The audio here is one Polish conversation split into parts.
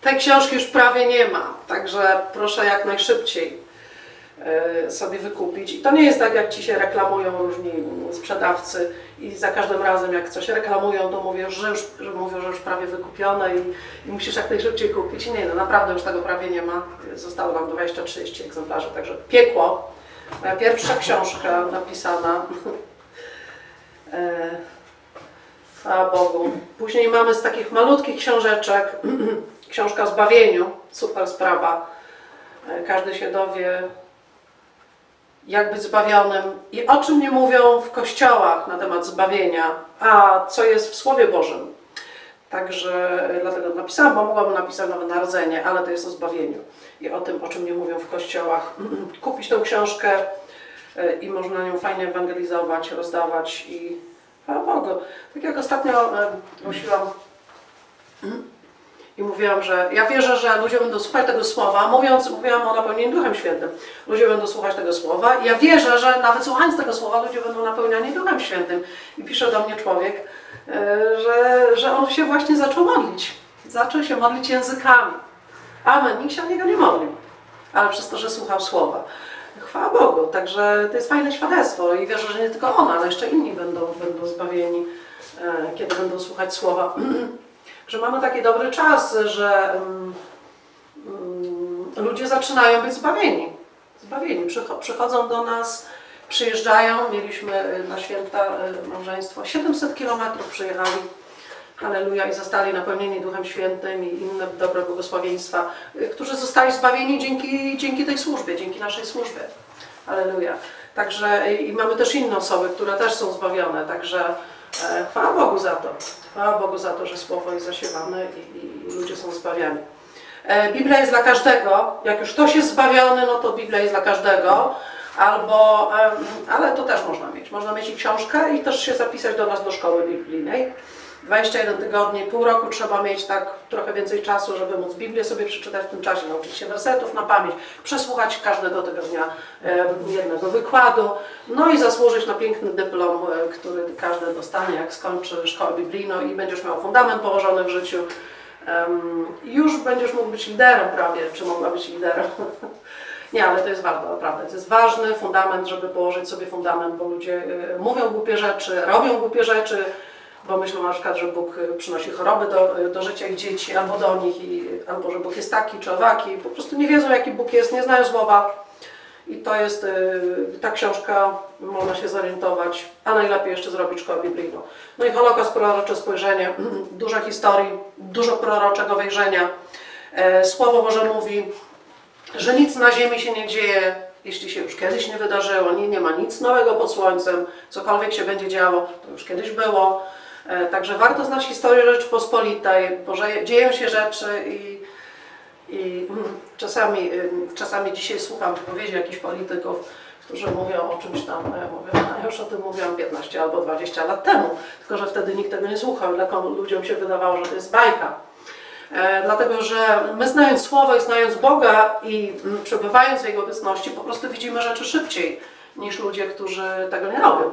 Tej książki już prawie nie ma, także proszę jak najszybciej e, sobie wykupić. I to nie jest tak, jak ci się reklamują różni sprzedawcy i za każdym razem, jak coś reklamują, to mówią, że już, że mówią, że już prawie wykupione i, i musisz jak najszybciej kupić. Nie, no naprawdę już tego prawie nie ma. Zostało nam 20-30 egzemplarzy, także piekło. Moja pierwsza książka napisana. E, Chwała Bogu. Później mamy z takich malutkich książeczek książka o zbawieniu, super sprawa. E, Każdy się dowie, jak być zbawionym i o czym nie mówią w kościołach na temat zbawienia, a co jest w Słowie Bożym. Także e, dlatego napisałam, bo mogłabym napisać Nowe Narodzenie, ale to jest o zbawieniu i o tym, o czym nie mówią w kościołach. Kupić tę książkę e, i można nią fajnie ewangelizować, rozdawać i chwała Bogu. Tak jak ostatnio głosiłam i mówiłam, że ja wierzę, że ludzie będą słuchać tego słowa, mówiąc, mówiłam o napełnieniu Duchem Świętym. Ludzie będą słuchać tego słowa i ja wierzę, że nawet słuchając tego słowa ludzie będą napełniani Duchem Świętym. I pisze do mnie człowiek, e, że, że on się właśnie zaczął modlić. Zaczął się modlić językami. Amen. Nikt się o niego nie modlił, ale przez to, że słuchał słowa. Chwała Bogu. Także to jest fajne świadectwo i wierzę, że nie tylko ona, ale jeszcze inni będą, będą zbawieni, e, kiedy będą słuchać słowa. że mamy taki dobry czas, że mm, ludzie zaczynają być zbawieni. Zbawieni. Przycho- Przychodzą do nas, przyjeżdżają. Mieliśmy y, na święta y, małżeństwo 700 kilometrów przyjechali. Halleluja i zostali napełnieni Duchem Świętym i inne dobre błogosławieństwa, y, którzy zostali zbawieni dzięki, dzięki tej służbie, dzięki naszej służbie. Halleluja. Także i mamy też inne osoby, które też są zbawione, także chwała Bogu za to. Chwała Bogu za to, że Słowo jest zasiewane i, i ludzie są zbawiani. E, Biblia jest dla każdego. Jak już ktoś jest zbawiony, no to Biblia jest dla każdego. Albo, ale to też można mieć. Można mieć i książkę i też się zapisać do nas do szkoły biblijnej. 21 tygodni, pół roku trzeba mieć tak trochę więcej czasu, żeby móc Biblię sobie przeczytać w tym czasie, nauczyć się wersetów na pamięć, przesłuchać każdego tego dnia e, jednego wykładu, no i zasłużyć na piękny dyplom, e, który każdy dostanie, jak skończy szkołę biblijną i będziesz miał fundament położony w życiu. Już będziesz mógł być liderem prawie, czy mogła być liderem. Nie, ale to jest ważne, naprawdę. To jest ważny fundament, żeby położyć sobie fundament, bo ludzie y, mówią głupie rzeczy, robią głupie rzeczy, bo myślą na przykład, że Bóg y, przynosi choroby do, y, do życia ich dzieci albo do nich, i, albo że Bóg jest taki czy owaki. Po prostu nie wiedzą, jaki Bóg jest, nie znają słowa. I to jest y, ta książka, można się zorientować, a najlepiej jeszcze zrobić szkołę biblijną. No i Holokaust, prorocze spojrzenie, dużo historii, dużo proroczego wejrzenia. E, Słowo Boże mówi, że nic na ziemi się nie dzieje, jeśli się już kiedyś nie wydarzyło, nie, nie ma nic nowego pod słońcem, cokolwiek się będzie działo, to już kiedyś było. E, Także warto znać historię Rzeczypospolitej, bo dzieją się rzeczy i, i czasami, ym, czasami dzisiaj słucham wypowiedzi jakichś polityków, którzy mówią o czymś tam, a mówię, no, ja już o tym mówiłam 15 albo 20 lat temu, tylko że wtedy nikt tego nie słuchał, dla ludziom się wydawało, że to jest bajka. E, dlatego, że my znając Słowo i znając Boga i mm, przebywając w Jego obecności, po prostu widzimy rzeczy szybciej niż ludzie, którzy tego nie robią,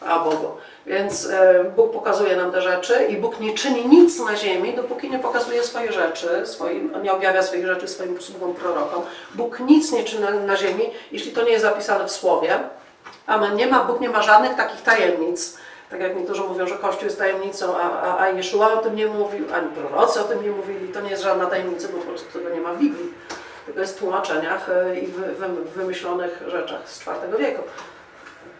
a Bogu. Więc e, Bóg pokazuje nam te rzeczy i Bóg nie czyni nic na ziemi, dopóki nie pokazuje swoje rzeczy, swoim, nie objawia swoich rzeczy swoim sługom prorokom. Bóg nic nie czyni na ziemi, jeśli to nie jest zapisane w Słowie. Amen. Nie ma, Bóg nie ma żadnych takich tajemnic. Tak jak niektórzy mówią, że Kościół jest tajemnicą, a, a, a Jeszua o tym nie mówił, ani prorocy o tym nie mówili. To nie jest żadna tajemnica, bo po prostu tego nie ma w Biblii. Tylko jest w tłumaczeniach e, i w wymyślonych rzeczach z IV wieku.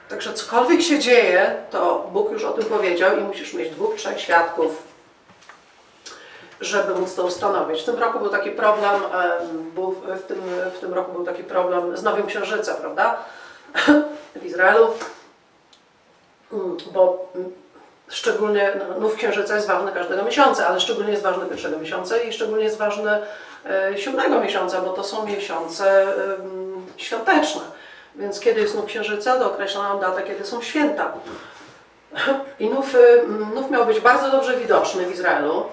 Także cokolwiek się dzieje, to Bóg już o tym powiedział i musisz mieć dwóch, trzech świadków, żeby móc to ustanowić. W tym roku był taki problem, em, był, w, tym, w tym roku był taki problem z Nowym Księżycem, prawda? W Izraelu, Mm, bo mm, szczególnie no, Księżyca jest ważny każdego miesiąca, ale szczególnie jest ważny pierwszego miesiąca i szczególnie jest ważny e, siódmego miesiąca, bo to są miesiące świąteczne. Więc kiedy jest Nów Księżyca, to określa nam datę, kiedy są święta. I Nów, y, Nów miał być bardzo dobrze widoczny w Izraelu,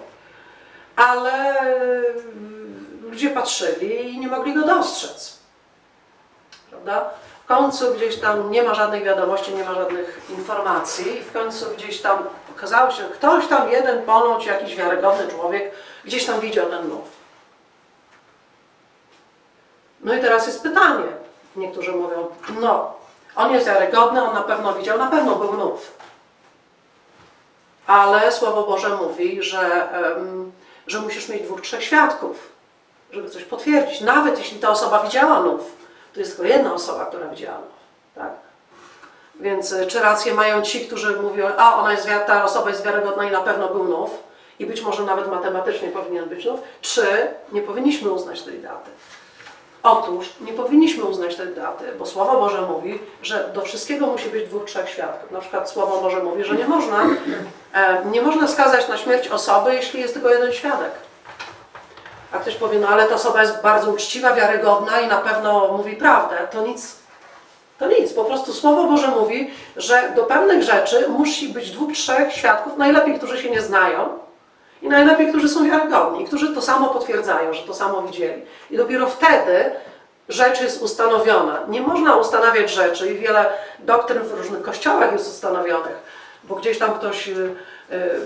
ale y, ludzie patrzyli i nie mogli go dostrzec. Prawda? W końcu gdzieś tam nie ma żadnych wiadomości, nie ma żadnych informacji i w końcu gdzieś tam okazało się, ktoś tam jeden ponoć, jakiś wiarygodny człowiek, gdzieś tam widział ten nów. No i teraz jest pytanie. Niektórzy mówią, no, on jest wiarygodny, on na pewno widział, na pewno był nów. Ale Słowo Boże mówi, że, że musisz mieć dwóch, trzech świadków, żeby coś potwierdzić. Nawet jeśli ta osoba widziała nów, to jest tylko jedna osoba, która widziała nów. Tak? Więc y, czy rację mają ci, którzy mówią, a ona jest, ta osoba jest wiarygodna i na pewno był nów i być może nawet matematycznie powinien być nów, czy nie powinniśmy uznać tej daty? Otóż nie powinniśmy uznać tej daty, bo Słowo Boże mówi, że do wszystkiego musi być dwóch, trzech świadków. Na przykład Słowo Boże mówi, że nie można, e, nie można skazać na śmierć osoby, jeśli jest tylko jeden świadek. A ktoś powie, no ale ta osoba jest bardzo uczciwa, wiarygodna i na pewno mówi prawdę. To nic, to nic. Po prostu Słowo Boże mówi, że do pewnych rzeczy musi być dwóch, trzech świadków, najlepiej, którzy się nie znają i najlepiej, którzy są wiarygodni, którzy to samo potwierdzają, że to samo widzieli. I dopiero wtedy rzecz jest ustanowiona. Nie można ustanawiać rzeczy i wiele doktryn w różnych kościołach jest ustanowionych, bo gdzieś tam ktoś, y, y,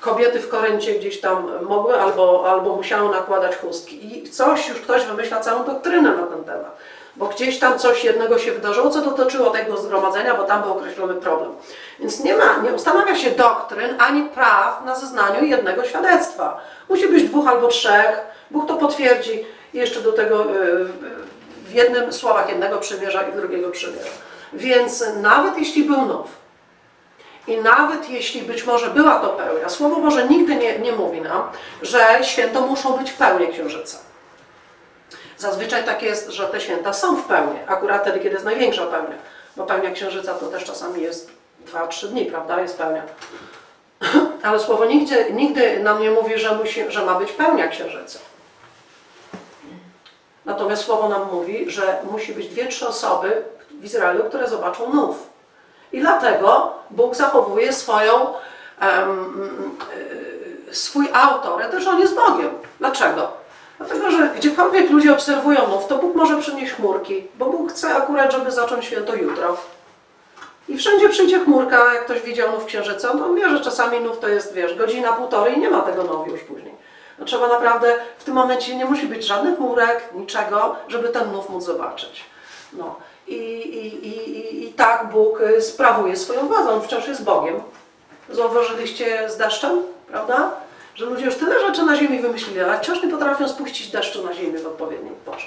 kobiety w Koryncie gdzieś tam mogły albo, albo musiały nakładać chustki. I coś już ktoś wymyśla całą doktrynę na ten temat. Bo gdzieś tam coś jednego się wydarzyło, co dotyczyło tego zgromadzenia, bo tam był określony problem. Więc nie ma, nie ustanawia się doktryn ani praw na zeznaniu jednego świadectwa. Musi być dwóch albo trzech, Bóg to potwierdzi i jeszcze do tego y, w jednym słowach jednego przymierza i drugiego przymierza. Więc nawet jeśli był nów i nawet jeśli być może była to pełnia, Słowo Boże nigdy nie, nie mówi nam, że święto muszą być pełnie księżyca. Zazwyczaj tak jest, że te święta są w pełni, akurat wtedy, kiedy jest największa pełnia, bo pełnia księżyca to też czasami jest 2-3 dni, prawda, jest pełnia. Ale Słowo nigdy, nigdy nam nie mówi, że, musi, że ma być pełnia księżyca. Natomiast Słowo nam mówi, że musi być dwie, trzy osoby w Izraelu, które zobaczą nów. I dlatego Bóg zachowuje swoją, y, swój autorytet, że On jest Bogiem. Dlaczego? Dlatego, że gdziekolwiek ludzie obserwują nów, to Bóg może przynieść chmurki, bo Bóg chce akurat, żeby zacząć święto jutro. I wszędzie przyjdzie chmurka, jak ktoś widział nów księżyca, on wie, że czasami nów to jest, wiesz, godzina, półtorej i nie ma tego nowi już później. No trzeba naprawdę, w tym momencie nie musi być żadnych chmurek, niczego, żeby ten nów móc zobaczyć. No. I, i, i, i, I tak Bóg y, sprawuje swoją władzę, On wciąż jest Bogiem. Zauważyliście z deszczem, prawda? Że ludzie już tyle rzeczy na ziemi wymyślili, ale wciąż nie potrafią spuścić deszczu na ziemię w odpowiedniej porze.